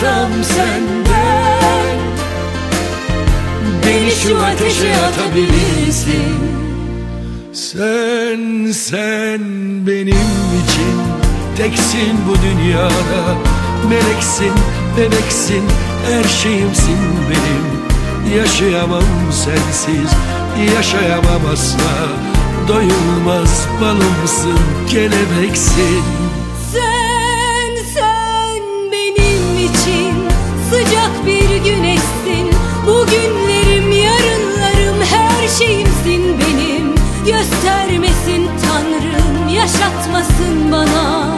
Çağırsam senden Beni şu ateşe atabilirsin. Sen, sen benim için Teksin bu dünyada. Meleksin, bebeksin Her şeyimsin benim. Yaşayamam sensiz Yaşayamam asla. Doyulmaz balımsın Kelebeksin göstermesin Tanrım yaşatmasın bana.